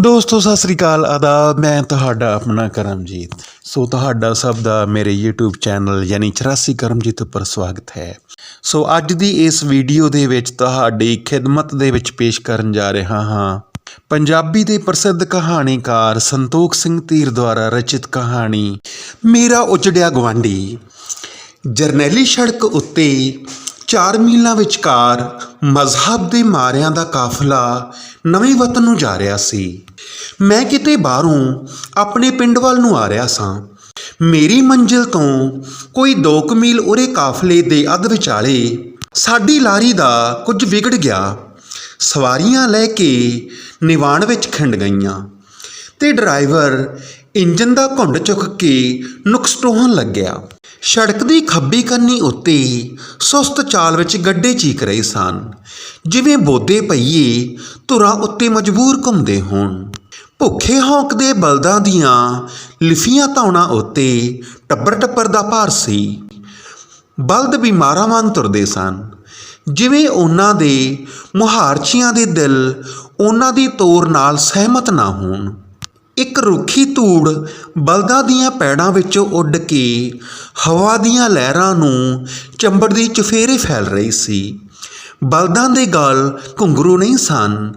ਦੋਸਤੋ, ਸਤਿ ਸ੍ਰੀ ਅਕਾਲ, ਆਦਾਬ। ਮੈਂ ਤੁਹਾਡਾ ਆਪਣਾ ਕਰਮਜੀਤ। ਸੋ, ਤੁਹਾਡਾ ਸਭ ਦਾ ਮੇਰੇ YouTube ਚੈਨਲ ਯਾਨੀ 84 ਕਰਮਜੀਤ ਉੱਪਰ ਸਵਾਗਤ ਹੈ। ਸੋ, ਅੱਜ ਦੀ ਇਸ ਵੀਡੀਓ ਦੇ ਵਿੱਚ ਤੁਹਾਡੀ ਖਿਦਮਤ ਦੇ ਵਿੱਚ ਪੇਸ਼ ਕਰਨ ਜਾ ਰਿਹਾ ਹਾਂ। ਪੰਜਾਬੀ ਦੇ ਪ੍ਰਸਿੱਧ ਕਹਾਣੀਕਾਰ ਸੰਤੋਖ ਸਿੰਘ ਧੀਰ ਦੁਆਰਾ ਰਚਿਤ ਕਹਾਣੀ, ਮੇਰਾ ਉਜੜਿਆ ਗਵਾਂਢੀ ਜਰਨੈਲੀ ਸੜਕ ਉੱਤੇ ਚਾਰ ਮੀਲਾਂ ਵਿਚਕਾਰ ਮਜ਼ਹਬ ਦੇ ਮਾਰਿਆਂ ਦਾ ਕਾਫਲਾ ਨਵੇਂ ਵਤਨ ਨੂੰ ਜਾ ਰਿਹਾ ਸੀ। ਮੈਂ ਕਿਤੇ ਬਾਹਰੋਂ ਆਪਣੇ ਪਿੰਡ ਵੱਲ ਨੂੰ ਆ ਰਿਹਾ ਸਾਂ। ਮੇਰੀ ਮੰਜ਼ਿਲ ਤੋਂ ਕੋਈ 2 ਮੀਲ ਉਰੇ ਕਾਫਲੇ ਦੇ ਅੱਧ ਵਿਚਾਲੇ ਸਾਡੀ ਲਾਰੀ ਦਾ ਕੁਝ ਵਿਗੜ ਗਿਆ। ਸਵਾਰੀਆਂ ਲੈ ਕੇ ਨਿਵਾਣ ਵਿੱਚ ਖਿੰਡ ਗਈਆਂ ਤੇ ਡਰਾਈਵਰ ਇੰਜਨ ਦਾ ਘੁੰਡ ਚੁੱਕ ਕੇ ਨੁਕਸ ਟੋਹਣ ਲੱਗਿਆ। ਸੜਕ ਦੀ ਖੱਬੀ ਕੰਨੀ ਉੱਤੇ ਸੁਸਤ ਚਾਲ ਵਿੱਚ ਗੱਡੇ ਚੀਕ ਰਹੇ ਸਨ। ਜਿਵੇਂ ਬੋਦੇ ਪਈਏ ਧੁਰਾਂ ਉੱਤੇ ਮਜਬੂਰ ਘੁੰਮਦੇ ਹੋਣ। ਭੁੱਖੇ ਹੌਂਕਦੇ ਬਲਦਾਂ ਦੀਆਂ ਲਿਫੀਆਂ ਧੌਣਾ ਉੱਤੇ ਟੱਬਰ ਟੱਬਰ ਦਾ ਭਾਰ ਸੀ। ਬਲਦ ਬਿਮਾਰਾਂ ਵਾਂਗ ਤੁਰਦੇ ਸਨ। ਜਿਵੇਂ ਉਹਨਾਂ ਦੇ ਮੁਹਾਰਚੀਆਂ ਦੇ ਦਿਲ ਉਹਨਾਂ ਦੀ ਤੋਰ ਨਾਲ ਸਹਿਮਤ ਨਾ ਹੋਣ। ਇੱਕ ਰੁੱਖੀ ਧੂੜ ਬਲਦਾਂ ਦੀਆਂ ਪੈੜਾਂ ਵਿੱਚੋਂ ਉੱਡ ਕੇ ਹਵਾ ਦੀਆਂ ਲਹਿਰਾਂ ਨੂੰ ਚੰਬੜਦੀ ਚਫੇਰੇ ਫੈਲ ਰਹੀ ਸੀ। ਬਲਦਾਂ ਦੇ ਗਲ ਘੁੰਗਰੂ ਨਹੀਂ ਸਨ।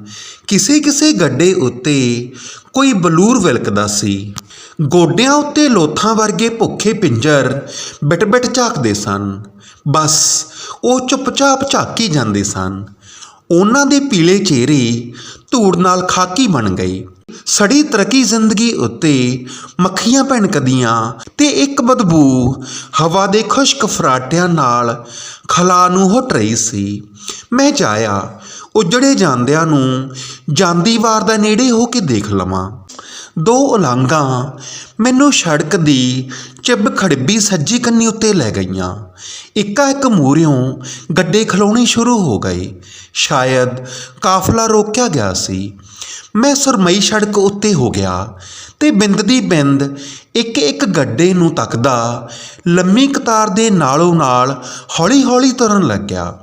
ਕਿਸੇ ਕਿਸੇ ਗੱਡੇ ਉੱਤੇ ਕੋਈ ਬਲੂਰ ਵਿਲਕਦਾ ਸੀ। ਗੋਡਿਆਂ ਉੱਤੇ ਲੋਥਾਂ ਵਰਗੇ ਭੁੱਖੇ ਪਿੰਜਰ ਬਿਟ-ਬਿਟ ਝਾਕਦੇ ਸਨ। ਬਸ ਉਹ ਚੁੱਪਚਾਪ ਝਾਕੀ ਜਾਂਦੇ ਸਨ। ਉਹਨਾਂ ਦੇ ਪੀਲੇ ਚਿਹਰੇ ਧੂੜ ਨਾਲ ਖਾਕੀ ਬਣ ਗਏ ਸੜੀ ਤਰੱਕੀ ਜ਼ਿੰਦਗੀ ਉੱਤੇ ਮੱਖੀਆਂ ਭਿਣਕਦੀਆਂ ਤੇ ਇੱਕ ਬਦਬੂ ਹਵਾ ਦੇ ਖੁਸ਼ਕ ਫਰਾਟਿਆਂ ਨਾਲ ਖਲਾ ਨੂੰ ਹੁੱਟ ਰਹੀ ਸੀ। ਮੈਂ ਚਾਹਿਆ, ਉਜੜੇ ਜਾਂਦਿਆਂ ਨੂੰ ਜਾਂਦੀ ਵਾਰ ਦਾ ਨੇੜੇ ਹੋ ਕੇ ਦੇਖ ਲਵਾਂ। ਦੋ ਉਲਾਂਘਾਂ ਮੈਨੂੰ ਸੜਕ ਦੀ ਚਿੱਬ ਖੜਬੀ ਸੱਜੀ ਕੰਨੀ ਉੱਤੇ ਲੈ ਗਈਆਂ। ਇੱਕਾ ਇੱਕ ਮੂਰਿਓਂ ਗੱਡੇ ਖਲੋਣੇ ਸ਼ੁਰੂ ਹੋ ਗਏ। ਸ਼ਾਇਦ ਕਾਫਲਾ ਰੋਕਿਆ ਗਿਆ ਸੀ। ਮੈਂ ਸਰਮਈ ਸੜਕ ਉੱਤੇ ਹੋ ਗਿਆ ਤੇ ਬਿੰਦ ਦੀ ਬਿੰਦ ਇੱਕ ਇੱਕ ਗੱਡੇ ਨੂੰ ਤੱਕਦਾ ਲੰਮੀ ਕਤਾਰ ਦੇ ਨਾਲੋਂ ਨਾਲ ਹੌਲੀ-ਹੌਲੀ ਤੁਰਨ ਲੱਗਿਆ।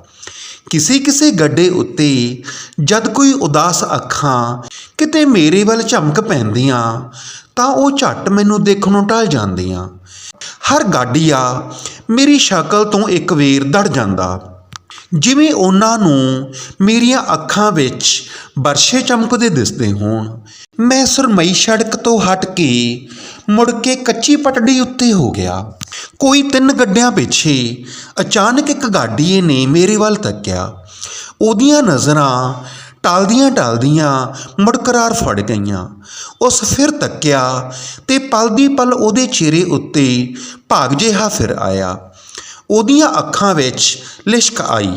ਕਿਸੇ ਕਿਸੇ ਗੱਡੇ ਉੱਤੇ ਜਦ ਕੋਈ ਉਦਾਸ ਅੱਖਾਂ ਕਿਤੇ ਮੇਰੇ ਵੱਲ ਝਮਕ ਪੈਂਦੀਆਂ, ਤਾਂ ਉਹ ਝੱਟ ਮੈਨੂੰ ਦੇਖਣੋਂ ਟਲ ਜਾਂਦੀਆਂ। ਹਰ ਗਾਡੀਆ ਮੇਰੀ ਸ਼ਕਲ ਤੋਂ ਇੱਕ ਵੇਰ ਦੜ ਜਾਂਦਾ। ਜਿਵੇਂ ਉਹਨਾਂ ਨੂੰ ਮੇਰੀਆਂ ਅੱਖਾਂ ਵਿੱਚ ਬਰਸ਼ੇ ਚਮਕਦੇ ਦਿਸਦੇ ਹੋਣ। ਮੈਂ ਸਰਮਈ ਸੜਕ ਤੋਂ ਹਟ ਕੇ ਮੁੜ ਕੇ ਕੱਚੀ ਪਟੜੀ ਉੱਤੇ ਹੋ ਗਿਆ। ਕੋਈ ਤਿੰਨ ਗੱਡਿਆਂ ਪਿੱਛੇ ਅਚਾਨਕ ਇੱਕ ਗਾਡੀਏ ਨੇ ਮੇਰੇ ਵੱਲ ਤੱਕਿਆ। ਉਹਦੀਆਂ ਨਜ਼ਰਾਂ ਟਲਦੀਆਂ ਟਲਦੀਆਂ ਮੁੜਕਰਾਰ ਫੜ ਗਈਆਂ। ਉਸ ਫਿਰ ਤੱਕਿਆ ਤੇ ਪਲ ਦੀ ਪਲ ਉਹਦੇ ਚਿਹਰੇ ਉੱਤੇ ਭਾਗ ਜਿਹਾ ਫਿਰ ਆਇਆ। ਉਹਦੀਆਂ ਅੱਖਾਂ ਵਿੱਚ ਲਿਸ਼ਕ ਆਈ,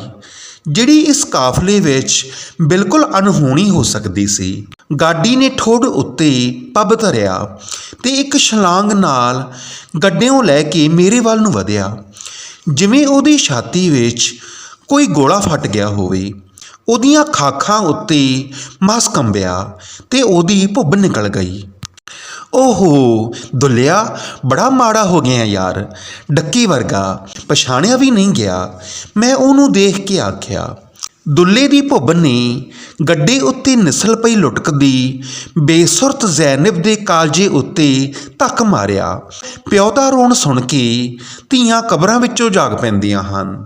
ਜਿਹੜੀ ਇਸ ਕਾਫਲੇ ਵਿੱਚ ਬਿਲਕੁਲ ਅਣਹੋਣੀ ਹੋ ਸਕਦੀ ਸੀ। ਗਾਡੀ ਨੇ ਠੋਡ ਉੱਤੇ ਪੱਬ ਧਰਿਆ ਤੇ ਇੱਕ ਛਲਾਂਗ ਨਾਲ ਗੱਡਿਓਂ ਲੈ ਕੇ ਮੇਰੇ ਵੱਲ ਨੂੰ ਵਧਿਆ। ਜਿਵੇਂ ਉਹਦੀ ਛਾਤੀ ਵਿੱਚ ਕੋਈ ਗੋਲਾ ਫਟ ਗਿਆ ਹੋਵੇ। ਉਹਦੀਆਂ ਖਾਖਾਂ ਉੱਤੇ ਮਸ ਕੰਬਿਆ ਤੇ ਉਹਦੀ ਭੁੱਬ ਨਿਕਲ ਗਈ। ਓਹੋ, ਦੁੱਲਿਆ, ਬੜਾ ਮਾੜਾ ਹੋ ਗਿਆ ਯਾਰ। ਡੱਕੀ ਵਰਗਾ, ਪਛਾਣਿਆ ਵੀ ਨਹੀਂ ਗਿਆ। ਮੈਂ ਉਹਨੂੰ ਦੇਖ ਕੇ ਆਖਿਆ, ਦੁੱਲੇ ਦੀ ਭੁੱਬ ਨੇ ਗੱਡੇ ਉੱਤੇ ਨਿਸਲ ਪਈ ਲੁਟਕਦੀ, ਬੇਸੁਰਤ ਜ਼ੈਨਬ ਦੇ ਕਾਲਜੇ ਉੱਤੇ ਧੱਕ ਮਾਰਿਆ। ਪਿਓ ਦਾ ਰੋਣ ਸੁਣ ਕੇ ਧੀਆਂ ਕਬਰਾਂ ਵਿੱਚੋਂ ਜਾਗ ਪੈਂਦੀਆਂ ਹਨ।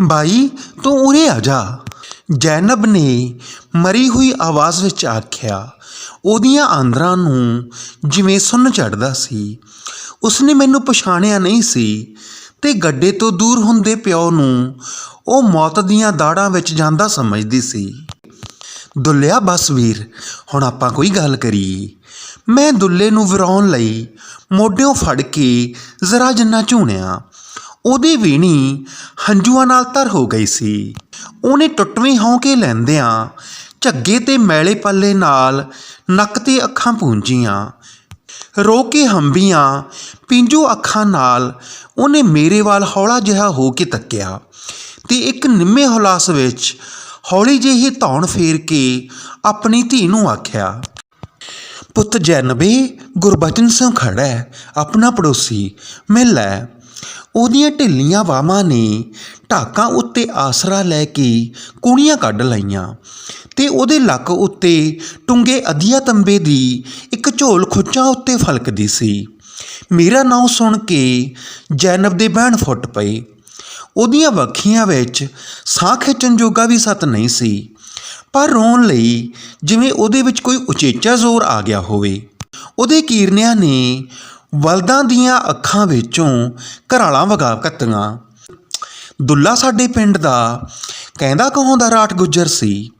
ਬਾਈ, ਤੂੰ ਉਰੇ ਆ ਜਾ। ਜੈਨਬ ਨੇ ਮਰੀ ਹੋਈ ਆਵਾਜ਼ ਵਿੱਚ ਆਖਿਆ, ਉਹਦੀਆਂ ਆਂਦਰਾਂ ਨੂੰ ਜਿਵੇਂ ਸੁੰਨ ਚੜਦਾ ਸੀ, ਉਸਨੇ ਮੈਨੂੰ ਪਛਾਣਿਆ ਨਹੀਂ ਸੀ ਤੇ ਗੱਡੇ ਤੋਂ ਦੂਰ ਹੁੰਦੇ ਪਿਓ ਨੂੰ ਉਹ ਮੌਤ ਦੀਆਂ ਦਾੜਾਂ ਵਿੱਚ ਜਾਂਦਾ ਸਮਝਦੀ ਸੀ। ਦੁੱਲਿਆ, ਬਸ ਵੀਰ, ਹੁਣ ਆਪਾਂ ਕੋਈ ਗੱਲ ਕਰੀਏ। ਮੈਂ ਦੁੱਲੇ ਨੂੰ ਵਿਰਾਉਣ ਲਈ ਮੋਢਿਓਂ ਫੜ ਕੇ ਜ਼ਰਾ ਜਿੰਨਾ ਝੂਣਿਆ ਉਹਦੀ ਵੀਣੀ ਹੰਝੂਆਂ ਨਾਲ ਤਰ ਹੋ ਗਈ ਸੀ। ਉਹਨੇ ਟੁੱਟਵੀਂ ਹੌਂਕੇ ਲੈਂਦਿਆਂ ਝੱਗੇ ਤੇ ਮੈਲੇ ਪੱਲੇ ਨਾਲ ਨੱਕ ਤੇ ਅੱਖਾਂ ਪੂੰਝੀਆਂ ਰੋ ਕੇ ਹੰਬੀਆਂ ਪਿੰਜੂ ਅੱਖਾਂ ਨਾਲ ਉਹਨੇ ਮੇਰੇ ਵੱਲ ਹੌਲਾ ਜਿਹਾ ਹੋ ਕੇ ਤੱਕਿਆ ਤੇ ਇੱਕ ਨਿੰਮੇ ਹੁਲਾਸ ਵਿੱਚ ਹੌਲੀ ਜਿਹੀ ਧੌਣ ਫੇਰ ਕੇ ਆਪਣੀ ਧੀ ਨੂੰ ਆਖਿਆ, ਪੁੱਤ ਜੈਨਬੇ, ਗੁਰਬਚਨ ਸਿੰਘ ਖੜਾ ਹੈ ਆਪਣਾ ਪੜੋਸੀ ਮਿਲ ਲੈ ਉਹਦੀਆਂ ਢਿੱਲੀਆਂ ਬਾਹਾਂ ਨੇ ਢਾਕਾਂ ਉੱਤੇ ਆਸਰਾ ਲੈ ਕੇ ਕੂਣੀਆਂ ਕੱਢ ਲਈਆਂ ਤੇ ਉਹਦੇ ਲੱਕ ਉੱਤੇ ਟੁੰਗੇ ਅਧੀਆ ਤੰਬੇ ਦੀ ਇੱਕ ਝੋਲ ਖੁੱਚਾਂ ਉੱਤੇ ਫਲਕਦੀ ਸੀ। ਮੇਰਾ ਨਾਂ ਸੁਣ ਕੇ ਜੈਨਬ ਦੇ ਬਹਿਣ ਫੁੱਟ ਪਏ। ਉਹਦੀਆਂ ਵੱਖੀਆਂ ਵਿੱਚ ਸਾਹ ਖਿੱਚਣ ਜੋਗਾ ਵੀ ਸਤ ਨਹੀਂ ਸੀ, ਪਰ ਰੋਣ ਲਈ ਜਿਵੇਂ ਉਹਦੇ ਵਿੱਚ ਕੋਈ ਉਚੇਚਾ ਜ਼ੋਰ ਆ ਗਿਆ ਹੋਵੇ। ਉਹਦੇ ਕੀਰਨਿਆਂ ਨੇ ਬਲਦਾਂ ਦੀਆਂ ਅੱਖਾਂ ਵਿੱਚੋਂ ਘਰਾਲਾਂ ਵਗਾ ਕੱਤੀਆਂ। ਦੁੱਲਾ ਸਾਡੇ ਪਿੰਡ ਦਾ ਕਹਿੰਦਾ ਕਹਾਉਂਦਾ ਰਾਟ ਗੁੱਜਰ ਸੀ?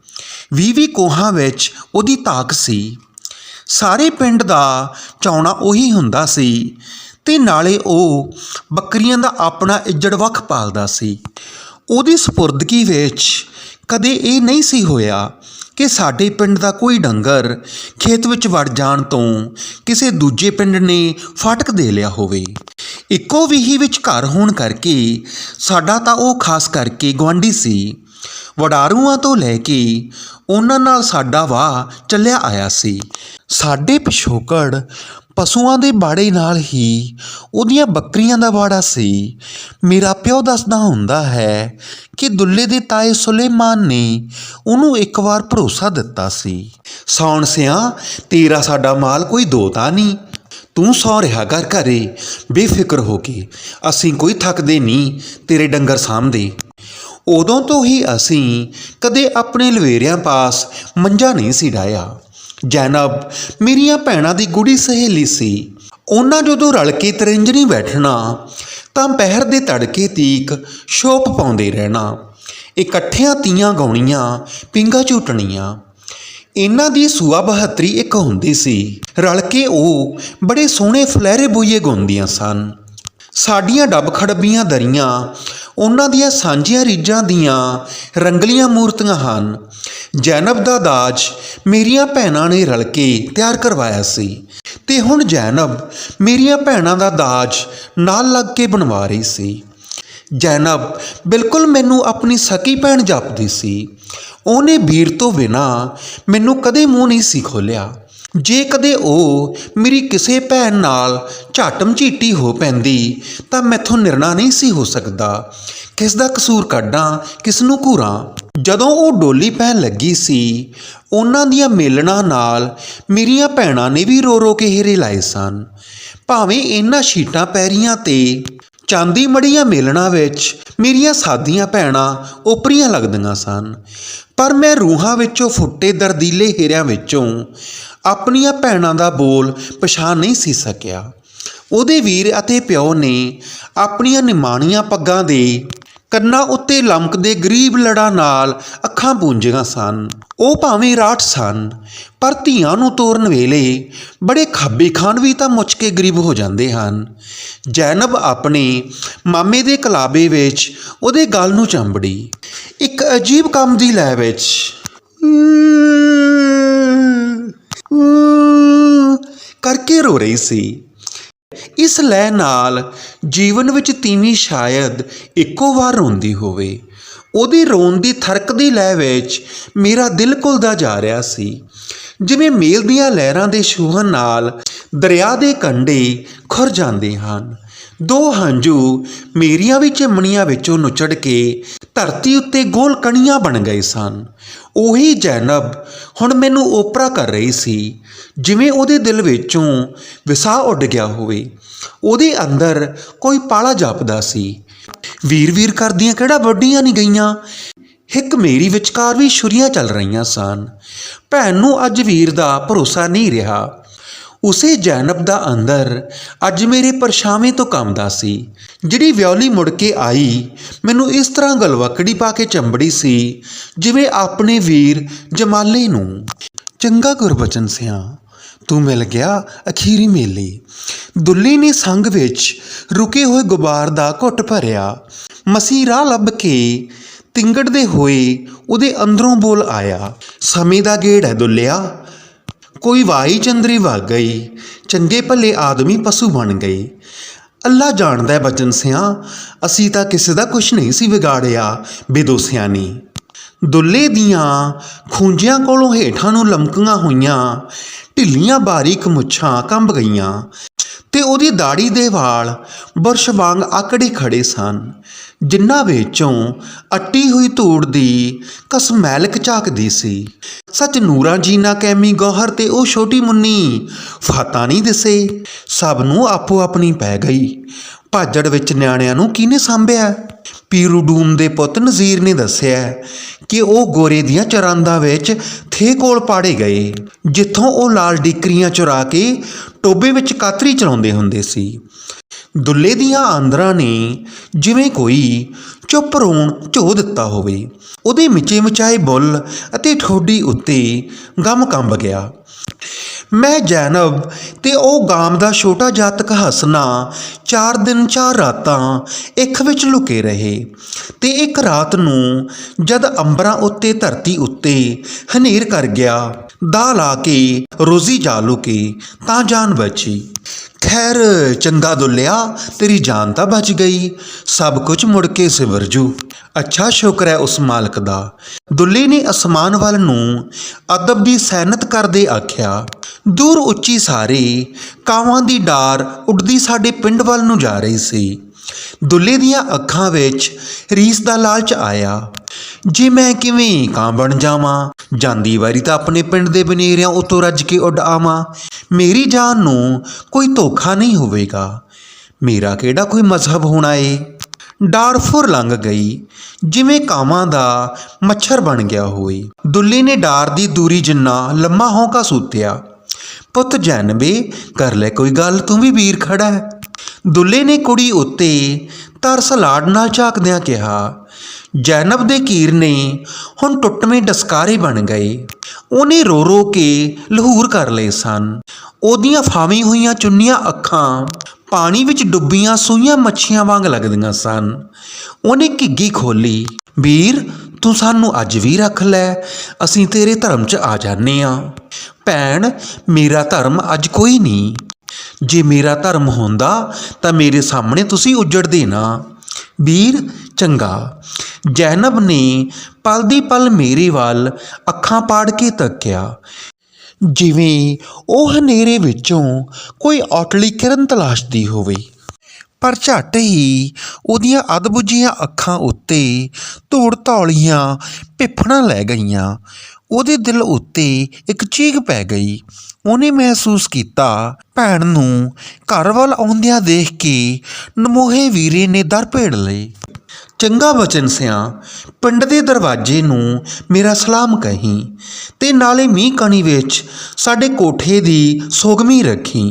ਵੀਹ ਵੀਹ ਕੋਹਾਂ ਵਿੱਚ ਉਹਦੀ ਤਾਕ ਸੀ। ਸਾਰੇ ਪਿੰਡ ਦਾ ਚਾਉਣਾ ਉਹੀ ਹੁੰਦਾ ਸੀ ਤੇ ਨਾਲੇ ਉਹ ਬੱਕਰੀਆਂ ਦਾ ਆਪਣਾ ਇੱਜੜ ਵੱਖ ਪਾਲਦਾ ਸੀ। ਉਹਦੀ ਸਪੁਰਦਗੀ ਵਿੱਚ ਕਦੇ ਇਹ ਨਹੀਂ ਸੀ ਹੋਇਆ ਕਿ ਸਾਡੇ ਪਿੰਡ ਦਾ ਕੋਈ ਡੰਗਰ ਖੇਤ ਵਿੱਚ ਵੜ ਜਾਣ ਤੋਂ ਕਿਸੇ ਦੂਜੇ ਪਿੰਡ ਨੇ ਫਾਟਕ ਦੇ ਲਿਆ ਹੋਵੇ। ਇੱਕੋ ਵਿਹੀ ਵਿੱਚ ਘਰ ਹੋਣ ਕਰਕੇ ਸਾਡਾ ਤਾਂ ਉਹ ਖਾਸ ਕਰਕੇ ਗੁਆਂਢੀ ਸੀ। ਵਡਾਰੂਆਂ ਤੋਂ ਲੈ ਕੇ ਉਹਨਾਂ ਨਾਲ ਸਾਡਾ ਵਾਹ ਚੱਲਿਆ ਆਇਆ ਸੀ। ਸਾਡੇ ਪਿਛੋਕੜ ਪਸ਼ੂਆਂ ਦੇ ਬਾੜੇ ਨਾਲ ਹੀ ਉਹਦੀਆਂ ਬੱਕਰੀਆਂ ਦਾ ਬਾੜਾ ਸੀ। ਮੇਰਾ ਪਿਓ ਦੱਸਦਾ ਹੁੰਦਾ ਹੈ ਕਿ ਦੁੱਲੇ ਦੇ ਤਾਏ ਸੁਲੇਮਾਨ ਨੇ ਉਹਨੂੰ ਇੱਕ ਵਾਰ ਭਰੋਸਾ ਦਿੱਤਾ ਸੀ। ਸੌਣ ਸਿਆ, ਤੇਰਾ ਸਾਡਾ ਮਾਲ ਕੋਈ ਦੋਤਾ ਨਹੀਂ। ਤੂੰ ਸੌ ਰਿਹਾ ਕਰ ਘਰੇ, ਬੇਫਿਕਰ ਹੋ ਕੇ। ਅਸੀਂ ਕੋਈ ਥੱਕਦੇ ਨਹੀਂ, ਤੇਰੇ ਡੰਗਰ ਸਾਂਭਦੇ। ਉਦੋਂ ਤੋਂ ਹੀ ਅਸੀਂ ਕਦੇ ਆਪਣੇ ਲਵੇਰਿਆਂ ਪਾਸ ਮੰਜਾ ਨਹੀਂ ਸੀ ਡਾਇਆ ਜੈਨਬ, ਮੇਰੀਆਂ ਭੈਣਾਂ ਦੀ ਗੁੜੀ ਸਹੇਲੀ ਸੀ। ਉਹਨਾਂ ਜਦੋਂ ਰਲ ਕੇ ਤਰਿੰਜਣੀ ਬੈਠਣਾ, ਤਾਂ ਪਹਿਰ ਦੇ ਤੜਕੇ ਤੀਕ ਸ਼ੋਪ ਪਾਉਂਦੇ ਰਹਿਣਾ। ਇਕੱਠਿਆਂ ਤੀਆਂ ਗਾਉਣੀਆਂ, ਪਿੰਗਾ ਝੂਟਣੀਆਂ। ਇਹਨਾਂ ਦੀ ਸੂਆ ਬਹਤਰੀ ਇੱਕ ਹੁੰਦੀ ਸੀ। ਰਲ ਕੇ ਉਹ ਬੜੇ ਸੋਹਣੇ ਫਲਹਿਰੇ ਬੋਈਏ ਗਾਉਂਦੀਆਂ ਸਨ। ਸਾਡੀਆਂ ਡੱਬ ਖੜਬੀਆਂ ਦਰੀਆਂ ਉਹਨਾਂ ਦੀਆਂ ਸਾਂਝੀਆਂ ਰੀਝਾਂ ਦੀਆਂ ਰੰਗਲੀਆਂ ਮੂਰਤੀਆਂ ਹਨ। ਜੈਨਬ ਦਾ ਦਾਜ ਮੇਰੀਆਂ ਭੈਣਾਂ ਨੇ ਰਲ ਕੇ ਤਿਆਰ ਕਰਵਾਇਆ ਸੀ ਤੇ ਹੁਣ ਜੈਨਬ ਮੇਰੀਆਂ ਭੈਣਾਂ ਦਾ ਦਾਜ ਨਾਲ ਲੱਗ ਕੇ ਬਣਵਾ ਰਹੀ ਸੀ। ਜੈਨਬ ਬਿਲਕੁਲ ਮੈਨੂੰ ਆਪਣੀ ਸਕੀ ਭੈਣ ਜਾਪਦੀ ਸੀ। ਉਹਨੇ ਵੀਰ ਤੋਂ ਬਿਨਾ ਮੈਨੂੰ ਕਦੇ ਮੂੰਹ ਨਹੀਂ ਸੀ ਖੋਲਿਆ ਜੇ ਕਦੇ ਉਹ ਮੇਰੀ ਕਿਸੇ ਭੈਣ ਨਾਲ ਝਾਟਮ ਝੀਟੀ ਹੋ ਪੈਂਦੀ, ਤਾਂ ਮੈਥੋਂ ਨਿਰਣਾ ਨਹੀਂ ਸੀ ਹੋ ਸਕਦਾ। ਕਿਸ ਦਾ ਕਸੂਰ ਕੱਢਾਂ, ਕਿਸ ਨੂੰ ਘੂਰਾਂ? ਜਦੋਂ ਉਹ ਡੋਲੀ ਪੈਣ ਲੱਗੀ ਸੀ, ਉਹਨਾਂ ਦੀਆਂ ਮੇਲਣਾ ਨਾਲ ਮੇਰੀਆਂ ਭੈਣਾਂ ਨੇ ਵੀ ਰੋ ਰੋ ਕੇ ਹੀਰੇ ਲਾਏ ਸਨ। ਭਾਵੇਂ ਇਹਨਾਂ ਸ਼ੀਟਾਂ ਪੈਰੀਆਂ ਤੇ ਚਾਂਦੀ ਮੜੀਆਂ ਮੇਲਣਾ ਵਿੱਚ ਮੇਰੀਆਂ ਸਾਦੀਆਂ ਭੈਣਾਂ ਓਪਰੀਆਂ ਲੱਗਦੀਆਂ ਸਨ, ਪਰ ਮੈਂ ਰੂਹਾਂ ਵਿੱਚੋਂ ਫੁੱਟੇ ਦਰਦੀਲੇ ਹੀਰਿਆਂ ਵਿੱਚੋਂ ਆਪਣੀਆਂ ਭੈਣਾਂ ਦਾ ਬੋਲ ਪਛਾਣ ਨਹੀਂ ਸੀ ਸਕਿਆ। ਉਹਦੇ ਵੀਰ ਅਤੇ ਪਿਓ ਨੇ ਆਪਣੀਆਂ ਨਿਮਾਣੀਆਂ ਪੱਗਾਂ ਦੇ ਕੰਨਾਂ ਉੱਤੇ ਲਮਕਦੇ ਗਰੀਬ ਲੜਾਂ ਨਾਲ ਅੱਖਾਂ ਪੂੰਝੀਆਂ ਸਨ। ਉਹ ਭਾਵੇਂ ਰਾਠ ਸਨ, ਪਰ ਧੀਆਂ ਨੂੰ ਤੋਰਨ ਵੇਲੇ ਬੜੇ ਖੱਬੇ ਖਾਨ ਵੀ ਤਾਂ ਮੁੱਚ ਕੇ ਗਰੀਬ ਹੋ ਜਾਂਦੇ ਹਨ। ਜੈਨਬ ਆਪਣੇ ਮਾਮੇ ਦੇ ਕਲਾਬੇ ਵਿੱਚ ਉਹਦੇ ਗਲ ਨੂੰ ਚੰਬੜੀ। ਇੱਕ ਅਜੀਬ ਕੰਮ ਦੀ ਲੈ ਵਿੱਚ। ਕਰਕੇ ਰੋ ਰਹੀ ਸੀ। ਇਸ ਲੈ ਨਾਲ ਜੀਵਨ ਵਿੱਚ ਤੀਵੀਂ ਸ਼ਾਇਦ ਇੱਕੋ ਵਾਰ ਰੋਂਦੀ ਹੋਵੇ। ਉਹਦੇ ਰੋਣ ਦੀ ਥਰਕ ਦੀ ਲੈ ਵਿੱਚ ਮੇਰਾ ਦਿਲ ਘੁਲਦਾ ਜਾ ਰਿਹਾ ਸੀ। ਜਿਵੇਂ ਮੇਲ ਦੀਆਂ ਲਹਿਰਾਂ ਦੇ ਛੂਹਣ ਨਾਲ ਦਰਿਆ ਦੇ ਕੰਢੇ ਖੁਰ ਜਾਂਦੇ ਹਨ। ਦੋ ਹੰਝੂ ਮੇਰੀਆਂ ਵੀ ਚਿਮਣੀਆਂ ਵਿੱਚੋਂ ਨੁਚੜ ਕੇ ਧਰਤੀ ਉੱਤੇ ਗੋਲ ਕਣੀਆਂ ਬਣ ਗਏ ਸਨ। ਉਹੀ ਜੈਨਬ ਹੁਣ ਮੈਨੂੰ ਓਪਰਾ ਕਰ ਰਹੀ ਸੀ। ਜਿਵੇਂ ਉਹਦੇ ਦਿਲ ਵਿੱਚੋਂ ਵਿਸਾਹ ਉੱਡ ਗਿਆ ਹੋਵੇ, ਉਹਦੇ ਅੰਦਰ ਕੋਈ ਪਾਲਾ ਜਾਪਦਾ ਸੀ। ਵੀਰ ਵੀਰ ਕਰਦੀਆਂ ਕਿਹੜਾ ਵੱਡੀਆਂ ਨਹੀਂ ਗਈਆਂ। ਇੱਕ ਮੇਰੀ ਵਿਚਕਾਰ ਵੀ ਛੁਰੀਆਂ ਚੱਲ ਰਹੀਆਂ ਸਨ। ਭੈਣ ਨੂੰ ਅੱਜ ਵੀਰ ਦਾ ਭਰੋਸਾ ਨਹੀਂ ਰਿਹਾ। ਉਸੇ ਜੈਨਬ ਦਾ ਅੰਦਰ ਅੱਜ ਮੇਰੇ ਪਰਛਾਵੇਂ ਤੋਂ ਕੰਮਦਾ ਸੀ। ਜਿਹੜੀ ਵਿਉਲੀ ਮੁੜ ਕੇ ਆਈ, ਮੈਨੂੰ ਇਸ ਤਰ੍ਹਾਂ ਗਲਵਕੜੀ ਪਾ ਕੇ ਚੰਬੜੀ ਸੀ, ਜਿਵੇਂ ਆਪਣੇ ਵੀਰ ਜਮਾਲੇ ਨੂੰ। ਚੰਗਾ ਗੁਰਬਚਨ ਸਿਆ, ਤੂੰ ਮਿਲ ਗਿਆ ਅਖੀਰੀ ਮੇਲੇ। ਦੁੱਲੀ ਨੇ ਸੰਗ ਵਿੱਚ ਰੁਕੇ ਹੋਏ ਗੁਬਾਰ ਦਾ ਘੁੱਟ ਭਰਿਆ। ਮਸੀ ਰਾਹ ਲੱਭ ਕੇ ਤਿੰਗੜਦੇ ਹੋਏ ਉਹਦੇ ਅੰਦਰੋਂ ਬੋਲ ਆਇਆ, ਸਮੇਂ ਦਾ ਗੇੜ ਹੈ ਦੁੱਲਿਆ ਕੋਈ ਵਾਈ ਚੰਦਰੀ ਵਗ ਗਈ, ਚੰਗੇ ਭਲੇ ਆਦਮੀ ਪਸ਼ੂ ਬਣ ਗਏ ਅੱਲਾ ਜਾਣਦਾ ਹੈ ਬਚਨ ਸਿਆ, ਅਸੀਂ ਤਾਂ ਕਿਸੇ ਦਾ ਕੁਝ ਨਹੀਂ ਸੀ ਵਿਗਾੜਿਆ, ਬੇਦੋਸਿਆਂ ਨੇ। ਦੁੱਲੇ ਦੀਆਂ ਖੂੰਜਿਆਂ ਕੋਲੋਂ ਹੇਠਾਂ ਨੂੰ ਲਮਕੀਆਂ ਹੋਈਆਂ, ਢਿੱਲੀਆਂ ਬਾਰੀਕ ਮੁੱਛਾਂ ਕੰਬ ਗਈਆਂ। ਤੇ ਉਹਦੀ ਦਾੜੀ ਦੇ ਵਾਲ ਬੁਰਸ਼ ਵਾਂਗ ਆਕੜੇ ਖੜੇ ਸਨ। ਜਿਨ੍ਹਾਂ ਵਿੱਚੋਂ ਅੱਟੀ ਹੋਈ ਧੂੜ ਦੀ ਕਸਮੈਲਕ ਝਾਕਦੀ ਸੀ। ਸੱਚ ਨੂਰਾਂ ਜੀਨਾ ਕੈਮੀ ਗੌਹਰ ਤੇ ਉਹ ਛੋਟੀ ਮੁੰਨੀ ਫਾਤਾ ਨਹੀਂ ਦਿਸੇ। ਸਭ ਨੂੰ ਆਪੋ ਆਪਣੀ ਪੈ ਗਈ। ਭਾਜੜ ਵਿੱਚ ਨਿਆਣਿਆਂ ਨੂੰ ਕਿਹਨੇ ਸਾਂਭਿਆ? ਪੀਰੂ ਡੂਮ ਦੇ ਪੁੱਤ ਨਜ਼ੀਰ ਨੇ ਦੱਸਿਆ ਕਿ ਉਹ ਗੋਰੇ ਦੀਆਂ ਚਰਾਂਦਾਂ ਵਿੱਚ ਥੇ ਕੋਲ ਪਾੜੇ ਗਏ, ਜਿੱਥੋਂ ਉਹ ਲਾਲ ਡਿਕਰੀਆਂ ਚੁਰਾ ਕੇ ਟੋਬੇ ਵਿੱਚ ਕਾਤਰੀ ਚਲਾਉਂਦੇ ਹੁੰਦੇ ਸੀ। ਦੁੱਲੇ ਦੀਆਂ ਆਂਦਰਾਂ ਨੇ ਜਿਵੇਂ ਕੋਈ ਚੁੱਪ ਰੋਣ ਝੋ ਦਿੱਤਾ ਹੋਵੇ। ਉਹਦੇ ਮਿਚੇ ਮਚਾਏ ਬੁੱਲ ਅਤੇ ਠੋਡੀ ਉੱਤੇ ਗਮ ਕੰਬ ਗਿਆ। ਮੈਂ ਜੈਨਬ ਤੇ ਉਹ ਗਾਮ ਦਾ ਛੋਟਾ ਜਾਤਕ ਹਸਨਾ ਚਾਰ ਦਿਨ ਚਾਰ ਰਾਤਾਂ ਇੱਕ ਵਿੱਚ ਲੁਕੇ ਰਹੇ ਤੇ ਇੱਕ ਰਾਤ ਨੂੰ ਜਦ ਅੰਬਰਾਂ ਉੱਤੇ ਧਰਤੀ ਉੱਤੇ ਹਨੇਰ ਕਰ ਗਿਆ ਦਾ ਲਾ ਕੇ ਰੋਜ਼ੀ ਜਾ ਲੁਕੇ ਤਾਂ ਜਾਨ ਬਚੀ। ਖੈਰ ਚੰਗਾ ਦੁੱਲਿਆ, ਤੇਰੀ ਜਾਨ ਤਾਂ ਬਚ ਗਈ। ਸਭ ਕੁਝ ਮੁੜ ਕੇ ਸਿਵਰਜੂ ਅੱਛਾ ਸ਼ੁਕਰ ਹੈ ਉਸ ਮਾਲਕ ਦਾ। ਦੁੱਲੇ ਨੇ ਅਸਮਾਨ ਵੱਲ ਨੂੰ ਅਦਬ ਦੀ ਸੈਨਤ ਕਰਦੇ ਆਖਿਆ, ਦੂਰ ਉੱਚੀ ਸਾਰੇ ਕਾਵਾਂ ਦੀ ਡਾਰ ਉੱਡਦੀ ਸਾਡੇ ਪਿੰਡ ਵੱਲ ਨੂੰ ਜਾ ਰਹੀ ਸੀ। ਦੁੱਲੇ ਦੀਆਂ ਅੱਖਾਂ ਵਿੱਚ ਰੀਸ ਦਾ ਲਾਲਚ ਆਇਆ। ਜੇ ਮੈਂ ਕਿਵੇਂ ਕਾਂ ਬਣ ਜਾਵਾਂ, ਜਾਂਦੀ ਵਾਰੀ ਤਾਂ ਆਪਣੇ ਪਿੰਡ ਦੇ ਬਨੇਰਿਆਂ ਉਤੋਂ ਰੱਜ ਕੇ ਉੱਡ ਆਵਾਂ। ਮੇਰੀ ਜਾਨ ਨੂੰ ਕੋਈ ਧੋਖਾ ਨਹੀਂ ਹੋਵੇਗਾ। ਮੇਰਾ ਕਿਹੜਾ ਕੋਈ ਮਜ਼ਹਬ ਹੋਣਾ ਏ? ਡਾਰਫੁਰ ਲੰਘ ਗਈ, ਜਿਵੇਂ ਕਾਵਾਂ ਦਾ ਮੱਛਰ ਬਣ ਗਿਆ ਹੋਵੇ। ਦੁੱਲੇ ਨੇ ਡਾਰ ਦੀ ਦੂਰੀ ਜਿੰਨਾ ਲੰਮਾ ਹੌਂਕਾ ਸੂਤਿਆ। ਪੁੱਤ ਜੈਨਬੇ, ਕਰ ਲੈ ਕੋਈ ਗੱਲ, ਤੂੰ ਵੀ ਵੀਰ ਖੜਾ ਹੈ। ਦੁੱਲੇ ਨੇ ਕੁੜੀ ਉੱਤੇ ਤਰਸ ਲਾਡ ਨਾਲ ਝਾਕਦਿਆਂ ਕਿਹਾ, ਜੈਨਬ ਦੇ ਕੀਰ ਨੇ ਹੁਣ ਟੁੱਟਵੇਂ ਡਸਕਾਰੇ ਬਣ ਗਏ। ਉਹਨੇ ਰੋ ਰੋ ਕੇ ਲਹੂਰ ਕਰ ਲਏ ਸਨ। ਉਹਦੀਆਂ ਫਾਵੀਂ ਹੋਈਆਂ ਚੁੰਨੀਆਂ ਅੱਖਾਂ ਪਾਣੀ ਵਿੱਚ ਡੁੱਬੀਆਂ ਸੂਈਆਂ ਮੱਛੀਆਂ ਵਾਂਗ ਲੱਗਦੀਆਂ ਸਨ। ਉਹਨੇ ਘਿੱਗੀ ਖੋਲੀ ਵੀਰ, ਤੂੰ ਸਾਨੂੰ ਅੱਜ ਵੀ ਰੱਖ ਲੈ, ਅਸੀਂ ਤੇਰੇ ਧਰਮ 'ਚ ਆ ਜਾਂਦੇ ਆ। ਭੈਣ, ਮੇਰਾ ਧਰਮ ਅੱਜ ਕੋਈ ਨਹੀਂ। ਜੇ ਮੇਰਾ ਧਰਮ ਹੁੰਦਾ ਤਾਂ ਮੇਰੇ ਸਾਹਮਣੇ ਤੁਸੀਂ ਉਜੜਦੇ ਨਾ। ਵੀਰ, ਚੰਗਾ। ਜੈਨਬ ਨੇ ਪਲ ਦੀ ਪਲ ਮੇਰੇ ਵੱਲ ਅੱਖਾਂ ਪਾੜ ਕੇ ਤੱਕਿਆ। ਜਿਵੇਂ ਉਹ ਹਨੇਰੇ ਵਿੱਚੋਂ ਕੋਈ ਔਟਲੀ ਕਿਰਨ ਤਲਾਸ਼ਦੀ ਹੋਵੇ। ਪਰ ਝੱਟ ਹੀ ਉਹਦੀਆਂ ਅਦਬੁੱਝੀਆਂ ਅੱਖਾਂ ਉੱਤੇ ਧੂੜ ਧੌਲੀਆਂ ਪਿੱਫੜਾਂ ਲੈ ਗਈਆਂ। ਉਹਦੇ ਦਿਲ ਉੱਤੇ ਇੱਕ ਚੀਕ ਪੈ ਗਈ। ਉਹਨੇ ਮਹਿਸੂਸ ਕੀਤਾ ਭੈਣ ਨੂੰ ਘਰ ਵੱਲ ਆਉਂਦਿਆਂ ਦੇਖ ਕੇ ਨਮੋਹੇ ਵੀਰੇ ਨੇ ਦਰ ਭੇੜ ਲਈ। ਚੰਗਾ ਬਚਨ ਸਿਆ, ਪਿੰਡ ਦੇ ਦਰਵਾਜ਼ੇ ਨੂੰ ਮੇਰਾ ਸਲਾਮ ਕਹੀਂ ਤੇ ਨਾਲੇ ਮੀਂਹ ਕਣੀ ਵਿੱਚ ਸਾਡੇ ਕੋਠੇ ਦੀ ਸੋਗਮੀ ਰੱਖੀ।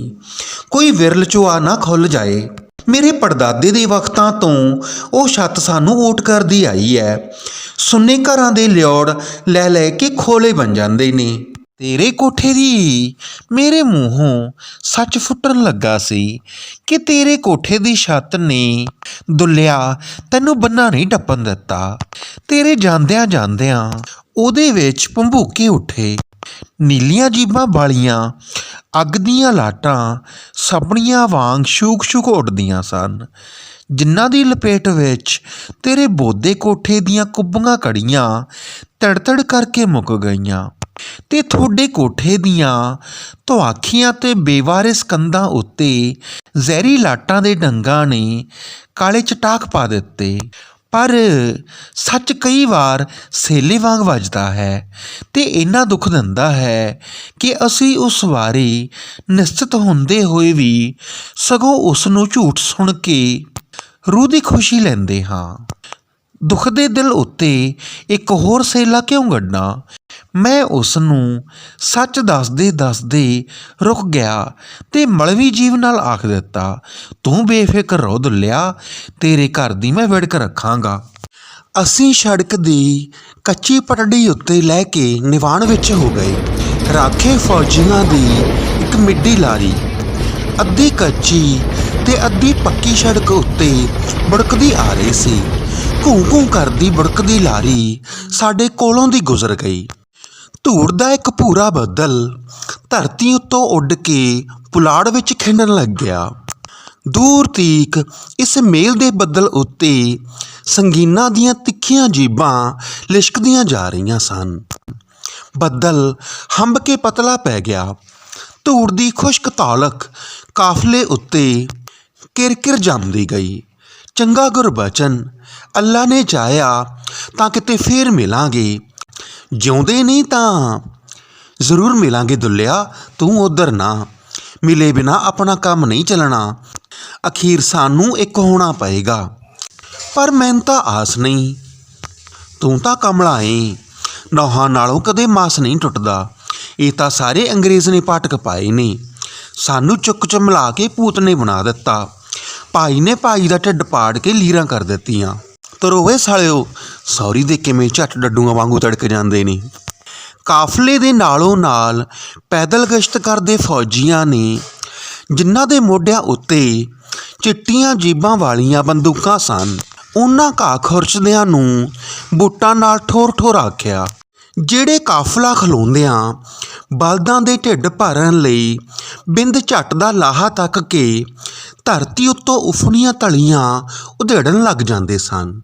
ਕੋਈ ਵਿਰਲ ਚੋਆ ਨਾ ਖੁੱਲ ਜਾਏ। ਮੇਰੇ ਪੜਦਾਦੇ ਦੇ ਵਕਤਾਂ ਤੋਂ ਉਹ ਛੱਤ ਸਾਨੂੰ ਓਟ ਕਰਦੀ ਆਈ ਹੈ ਸੁੰਨੇ ਘਰਾਂ ਦੇ ਲਿਓੜ ਲੈ ਲੈ ਕੇ ਖੋਲੇ ਬਣ ਜਾਂਦੇ ਨੇ। ਤੇਰੇ ਕੋਠੇ ਦੀ। ਮੇਰੇ ਮੂੰਹੋਂ ਸੱਚ ਫੁੱਟਣ ਲੱਗਾ ਸੀ ਕਿ ਤੇਰੇ ਕੋਠੇ ਦੀ ਛੱਤ ਨੇ ਦੁੱਲਿਆ, ਤੈਨੂੰ ਬੰਨਾ ਨਹੀਂ ਟੱਪਣ ਦਿੱਤਾ। ਤੇਰੇ ਜਾਂਦਿਆਂ ਜਾਂਦਿਆਂ ਉਹਦੇ ਵਿੱਚ ਭੰਬੂਕੇ ਉੱਠੇ। ਨੀਲੀਆਂ ਜੀਬਾਂ ਵਾਲੀਆਂ ਅੱਗ ਦੀਆਂ ਲਾਟਾਂ ਸਪਣੀਆਂ ਵਾਂਗ ਸ਼ੂਕ-ਸ਼ੂਕ ਉੱਡਦੀਆਂ ਸਨ। ਜਿਨ੍ਹਾਂ ਦੀ ਲਪੇਟ ਵਿੱਚ ਤੇਰੇ ਬੋਦੇ ਕੋਠੇ ਦੀਆਂ ਕੁੱਬੀਆਂ ਕੜੀਆਂ ਤੜਤੜ ਕਰਕੇ ਮੁੱਕ ਗਈਆਂ। ਤੇ ਤੁਹਾਡੇ ਕੋਠੇ ਦੀਆਂ ਧੁਆਖੀਆਂ ਤੇ ਬੇਵਾਰਿਸ ਕੰਧਾਂ ਉੱਤੇ ਜ਼ਹਿਰੀ ਲਾਟਾਂ ਦੇ ਡੰਗਾਂ ਨੇ ਕਾਲੇ ਚਟਾਕ ਪਾ ਦਿੱਤੇ। ਪਰ ਸੱਚ ਕਈ ਵਾਰ ਸੇਲੇ ਵਾਂਗ ਵੱਜਦਾ ਹੈ ਤੇ ਇੰਨਾ ਦੁੱਖ ਦਿੰਦਾ ਹੈ ਕਿ ਅਸੀਂ ਉਸ ਵਾਰੀ ਨਿਸ਼ਚਿਤ ਹੁੰਦੇ ਹੋਏ ਵੀ ਸਗੋਂ ਉਸ ਨੂੰ ਝੂਠ ਸੁਣ ਕੇ ਰੂਹ ਦੀ ਖੁਸ਼ੀ ਲੈਂਦੇ ਹਾਂ। ਦੁੱਖ ਦੇ ਦਿਲ ਉੱਤੇ ਇੱਕ ਹੋਰ ਸੇਲਾ ਕਿਉਂ ਗੱਡਾਂ? ਮੈਂ ਉਸ ਨੂੰ ਸੱਚ ਦੱਸਦੇ ਦੱਸਦੇ ਰੁਕ ਗਿਆ ਤੇ ਮਲਵੀ ਜੀਵ ਨਾਲ ਆਖ ਦਿੱਤਾ, ਤੂੰ ਬੇਫਿਕਰ ਰਹੋ ਦੁੱਲਿਆ ਤੇਰੇ ਘਰ ਦੀ ਮੈਂ ਵਿੜਕ ਰੱਖਾਂਗਾ। ਅਸੀਂ ਸੜਕ ਦੀ ਕੱਚੀ ਪਟੜੀ ਉੱਤੇ ਲੈ ਕੇ ਨਿਵਾਣ ਵਿੱਚ ਹੋ ਗਏ। ਰਾਖੇ ਫੌਜੀਆਂ ਦੀ ਇੱਕ ਮਿੱਡੀ ਲਾਰੀ, ਅੱਧੀ ਕੱਚੀ ਤੇ ਅੱਧੀ ਪੱਕੀ ਸੜਕ ਉੱਤੇ ਬੜਕਦੀ ਆ ਰਹੀ ਸੀ। ਘੂੰ ਘੂੰ ਕਰਦੀ ਬੜਕਦੀ ਲਾਰੀ ਸਾਡੇ ਕੋਲੋਂ ਦੀ ਗੁਜ਼ਰ ਗਈ। ਧੂੜ ਦਾ ਇੱਕ ਭੂਰਾ ਬੱਦਲ ਧਰਤੀ ਉੱਤੋਂ ਉੱਡ ਕੇ ਪੁਲਾੜ ਵਿੱਚ ਖਿੰਡਣ ਲੱਗ ਗਿਆ। ਦੂਰ ਤੀਕ ਇਸ ਮੇਲ ਦੇ ਬੱਦਲ ਉੱਤੇ ਸੰਗੀਨਾਂ ਦੀਆਂ ਤਿੱਖੀਆਂ ਜੀਬਾਂ ਲਿਸ਼ਕਦੀਆਂ ਜਾ ਰਹੀਆਂ ਸਨ। ਬੱਦਲ ਹੰਬ ਕੇ ਪਤਲਾ ਪੈ ਗਿਆ। ਧੂੜ ਦੀ ਖੁਸ਼ਕ ਤਾਲਕ ਕਾਫਲੇ ਉੱਤੇ ਕਿਰਕਿਰ ਜੰਮਦੀ ਗਈ। ਚੰਗਾ ਗੁਰਬਚਨ ਅੱਲਾ ਨੇ ਚਾਹਿਆ ਤਾਂ ਕਿਤੇ ਫੇਰ ਮਿਲਾਂਗੇ। ਜਿਉਂਦੇ ਨਹੀਂ ਤਾਂ ਜ਼ਰੂਰ ਮਿਲਾਂਗੇ ਦੁੱਲਿਆ, ਤੂੰ ਉਧਰ ਨਾ। ਮਿਲੇ ਬਿਨਾ ਆਪਣਾ ਕੰਮ ਨਹੀਂ ਚੱਲਣਾ, ਅਖੀਰ ਸਾਨੂੰ ਇੱਕ ਹੋਣਾ ਪਏਗਾ। ਪਰ ਮੈਨੂੰ ਤਾਂ ਆਸ ਨਹੀਂ, ਤੂੰ ਤਾਂ ਕਮਲਾ ਏ। ਨੌਹਾਂ ਨਾਲੋਂ ਕਦੇ ਮਾਸ ਨਹੀਂ ਟੁੱਟਦਾ, ਇਹ ਤਾਂ ਸਾਰੇ ਅੰਗਰੇਜ਼ ਨੇ ਪਾਟਕ ਪਾਏ ਨੇ। ਸਾਨੂੰ ਚੁੱਕ ਚਮਲਾ ਕੇ ਪੂਤ ਨੇ ਬਣਾ ਦਿੱਤਾ। ਭਾਈ ਨੇ ਭਾਈ ਦਾ ਢਿੱਡ ਪਾੜ ਕੇ ਲੀਰਾਂ ਕਰ ਦਿੱਤੀਆਂ। ਤਰੋਵੇ ਸਾਲਿਓ, ਸੌਰੀ ਦੇ ਕਿਵੇਂ ਝੱਟ ਡੱਡੂਆਂ ਵਾਂਗੂ ਤੜਕ ਜਾਂਦੇ ਨੇ। ਕਾਫਲੇ ਦੇ ਨਾਲੋਂ ਨਾਲ ਪੈਦਲ ਗਸ਼ਤ ਕਰਦੇ ਫੌਜੀਆਂ ਨੇ, ਜਿਨ੍ਹਾਂ ਦੇ ਮੋਢਿਆਂ ਉੱਤੇ ਚਿੱਟੀਆਂ ਜੀਬਾਂ ਵਾਲੀਆਂ ਬੰਦੂਕਾਂ ਸਨ, ਉਹਨਾਂ ਘਾਹ ਖੁਰਚਦਿਆਂ ਨੂੰ ਬੂਟਾਂ ਨਾਲ ਠੋਰ ਠੋਰ ਆਖਿਆ ਜਿਹੜੇ ਕਾਫਲਾ ਖਲੋਂਦਿਆਂ ਬਲਦਾਂ ਦੇ ਢਿੱਡ ਭਰਨ ਲਈ ਬਿੰਦ ਝੱਟ ਦਾ ਲਾਹਾ ਤੱਕ ਕੇ ਧਰਤੀ ਉੱਤੋਂ ਉਫਣੀਆਂ ਤਲੀਆਂ ਉਧੇੜਨ ਲੱਗ ਜਾਂਦੇ ਸਨ।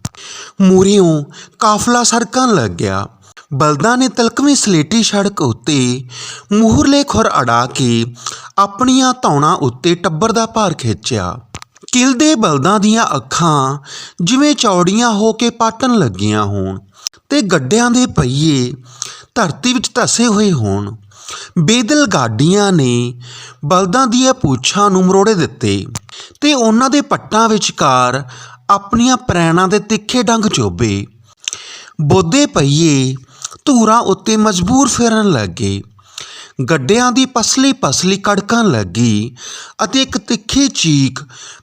ਮੂਰਿਓਂ ਕਾਫਲਾ ਸੜਕਾਂ ਲੱਗ ਗਿਆ। ਬਲਦਾਂ ਨੇ ਤਲਕਵੀਂ ਸਲੇਟੀ ਸੜਕ ਉੱਤੇ ਮੂਹਰਲੇ ਖੁਰ ਅੜਾ ਕੇ ਆਪਣੀਆਂ ਧੌਣਾਂ ਉੱਤੇ ਟੱਬਰ ਦਾ ਭਾਰ ਖਿੱਚਿਆ। ਕਿਲਦੇ ਬਲਦਾਂ ਦੀਆਂ ਅੱਖਾਂ ਜਿਵੇਂ ਚੌੜੀਆਂ ਹੋ ਕੇ ਪਾਟਣ ਲੱਗੀਆਂ ਹੋਣ। ਤੇ ਗੱਡਿਆਂ ਦੇ ਪਹੀਏ ਧਰਤੀ ਵਿੱਚ ਧਸੇ ਹੋਏ ਹੋਣ। ਬੇਦਲ ਗਾਡੀਆਂ ਨੇ ਬਲਦਾਂ ਦੀਆਂ ਪੂਛਾਂ ਨੂੰ ਮਰੋੜੇ ਦਿੱਤੇ ਤੇ ਉਹਨਾਂ ਦੇ ਪੱਟਾਂ ਵਿਚਕਾਰ ਆਪਣੀਆਂ ਪ੍ਰੈਣਾਂ ਦੇ ਤਿੱਖੇ ਡੰਗ ਚੋਬੇ। ਬੋਦੇ ਪਈਏ ਧੂਰਾਂ ਉੱਤੇ ਮਜਬੂਰ ਫਿਰਨ ਲੱਗੇ। ਗੱਡਿਆਂ ਦੀ ਪਸਲੀ ਪਸਲੀ ਕੜਕਣ ਲੱਗੀ ਅਤੇ ਇੱਕ ਤਿੱਖੀ ਚੀਕ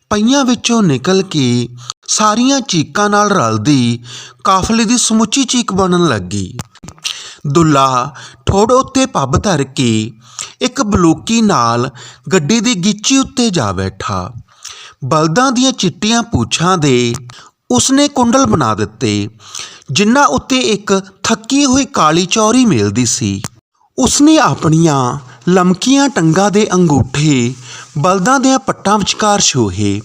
ਪਈਆਂ ਵਿੱਚੋਂ ਨਿਕਲ ਕੇ ਸਾਰੀਆਂ ਚੀਕਾਂ ਨਾਲ ਰਲਦੀ ਕਾਫਲੇ ਦੀ ਸਮੁੱਚੀ ਚੀਕ ਬਣਨ ਲੱਗੀ। ਦੁੱਲਾ ਠੋੜ ਉੱਤੇ ਪੱਬ ਧਰ ਕੇ ਇੱਕ ਬਲੂਕੀ ਨਾਲ ਗੱਡੀ ਦੀ ਗਿੱਚੀ ਉੱਤੇ ਜਾ ਬੈਠਾ। ਬਲਦਾਂ ਦੀਆਂ ਚਿੱਟੀਆਂ ਪੂਛਾਂ ਦੇ ਉਸਨੇ ਕੁੰਡਲ ਬਣਾ ਦਿੱਤੇ, ਜਿਨ੍ਹਾਂ ਉੱਤੇ ਇੱਕ ਥੱਕੀ ਹੋਈ ਕਾਲੀ ਚੌਰੀ ਮਿਲਦੀ ਸੀ। ਉਸਨੇ ਆਪਣੀਆਂ ਲਮਕੀਆਂ ਟੰਗਾਂ ਦੇ ਅੰਗੂਠੇ, ਬਲਦਾਂ ਦੀਆਂ ਪੱਟਾਂ ਵਿਚਕਾਰ ਛੋਹੇ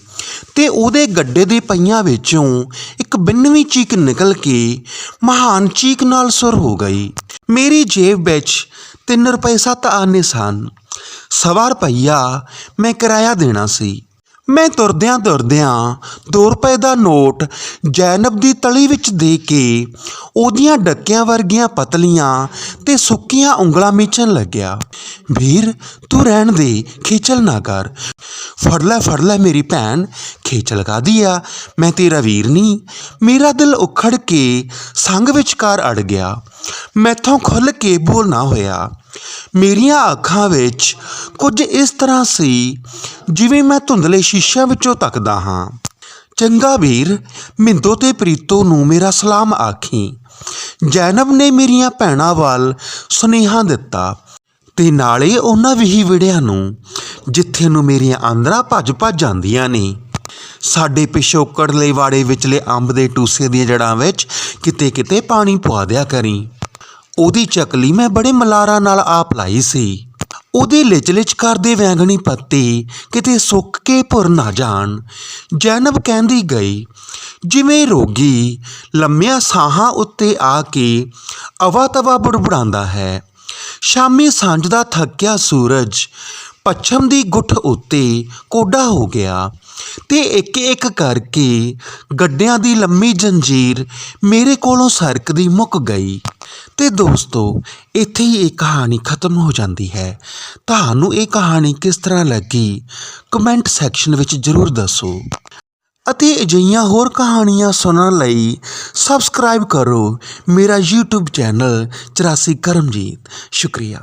ਤੇ ਉਹਦੇ ਗੱਡੇ ਦੇ ਪਈਆਂ ਵਿੱਚੋਂ ਇੱਕ ਬਿੰਨਵੀਂ ਚੀਕ ਨਿਕਲ ਕੇ ਮਹਾਨ ਚੀਕ ਨਾਲ ਸੁਰ ਹੋ ਗਈ। ਮੇਰੀ ਜੇਬ ਵਿੱਚ 3 ਰੁਪਏ 7 ਆਨੇ ਸਨ। ਸਵਾ ਰੁਪਈਆ ਮੈਂ ਕਿਰਾਇਆ ਦੇਣਾ ਸੀ। ਮੈਂ ਤੁਰਦਿਆਂ ਤੁਰਦਿਆਂ 2 ਰੁਪਏ ਦਾ ਨੋਟ ਜੈਨਬ ਦੀ ਤਲੀ ਵਿੱਚ ਦੇ ਕੇ ਉਹਦੀਆਂ ਡੱਕਿਆਂ ਵਰਗੀਆਂ ਪਤਲੀਆਂ ਤੇ ਸੁੱਕੀਆਂ ਉਂਗਲਾਂ ਮੀਚਣ ਲੱਗਿਆ। ਵੀਰ, ਤੂੰ ਰਹਿਣ ਦੇ, ਖੇਚਲ ਨਾ ਕਰ। ਫੜ ਲੈ ਫੜ ਲੈ ਮੇਰੀ ਭੈਣ, ਖੇਚਲ ਕਾਦੀ ਆ? ਮੈਂ ਤੇਰਾ ਵੀਰ ਨਹੀਂ ਮੇਰਾ ਦਿਲ ਉਖੜ ਕੇ ਸੰਗ ਵਿਚਕਾਰ ਅੜ ਗਿਆ। ਮੈਥੋਂ ਖੁੱਲ ਕੇ ਬੋਲਣਾ ਹੋਇਆ। ਮੇਰੀਆਂ ਅੱਖਾਂ ਵਿੱਚ ਕੁਝ ਇਸ ਤਰ੍ਹਾਂ ਸੀ, ਜਿਵੇਂ ਮੈਂ ਧੁੰਦਲੇ ਸ਼ੀਸ਼ਿਆਂ ਵਿੱਚੋਂ ਤੱਕਦਾ ਹਾਂ। ਚੰਗਾ ਵੀਰ, ਮਿੰਦੋ ਤੇ ਪ੍ਰੀਤੋ ਨੂੰ ਮੇਰਾ ਸਲਾਮ ਆਖੀ। ਜੈਨਬ ਨੇ ਮੇਰੀਆਂ ਭੈਣਾਂ ਵੱਲ ਸੁਨੇਹਾ ਦਿੱਤਾ ਤੇ ਨਾਲੇ ਉਹਨਾਂ ਵੀ ਵਿੜਿਆਂ ਨੂੰ, ਜਿੱਥੇ ਨੂੰ ਮੇਰੀਆਂ ਆਂਦਰਾਂ ਭੱਜ ਭੱਜ ਜਾਂਦੀਆਂ ਨੇ। ਸਾਡੇ ਪਿਛੋਕੜ ਲਈ ਵਾੜੇ ਵਿਚਲੇ ਅੰਬ ਦੇ ਟੂਸੇ ਦੀਆਂ ਜੜਾਂ ਵਿੱਚ ਕਿਤੇ ਕਿਤੇ ਪਾਣੀ ਪਵਾ ਦਿਆ ਕਰੀ। ਉਹਦੀ ਚਕਲੀ ਮੈਂ ਬੜੇ ਮਲਾਰਾਂ ਨਾਲ ਆਪ ਲਾਈ ਸੀ। ਉਹਦੇ ਲਿਚਲਿਚ ਕਰਦੇ ਵੈਂਗਣੀ ਪੱਤੇ ਕਿਤੇ ਸੁੱਕ ਕੇ ਭੁਰ ਨਾ ਜਾਣ। ਜੈਨਬ ਕਹਿੰਦੀ ਗਈ, ਜਿਵੇਂ ਰੋਗੀ ਲੰਮਿਆਂ ਸਾਹਾਂ ਉੱਤੇ ਆ ਕੇ ਅਵਾ ਤਵਾ ਬੁੜਬੁੜਾਉਂਦਾ ਹੈ। ਸ਼ਾਮੀ ਸਾਂਝ ਦਾ ਥੱਕਿਆ ਸੂਰਜ ਪੱਛਮ ਦੀ ਗੁੱਠ ਉੱਤੇ ਕੋਡਾ ਹੋ ਗਿਆ ਤੇ ਇੱਕ ਇੱਕ ਕਰਕੇ ਗੱਡਿਆਂ ਦੀ ਲੰਮੀ ਜੰਜੀਰ ਮੇਰੇ ਕੋਲੋਂ ਸਰਕਦੀ ਮੁੱਕ ਗਈ। ਤੇ ਦੋਸਤੋ, ਇੱਥੇ ਹੀ ਇਹ ਕਹਾਣੀ ਖਤਮ ਹੋ ਜਾਂਦੀ ਹੈ। ਤੁਹਾਨੂੰ ਇਹ ਕਹਾਣੀ ਕਿਸ ਤਰ੍ਹਾਂ ਲੱਗੀ? ਕਮੈਂਟ ਸੈਕਸ਼ਨ ਵਿੱਚ ਜ਼ਰੂਰ ਦੱਸੋ। ਅਤੇ ਅਜਿਹੀਆਂ ਹੋਰ ਕਹਾਣੀਆਂ ਸੁਣਨ ਲਈ ਸਬਸਕ੍ਰਾਈਬ ਕਰੋ ਮੇਰਾ YouTube ਚੈਨਲ 84 ਕਰਮਜੀਤ। ਸ਼ੁਕਰੀਆ।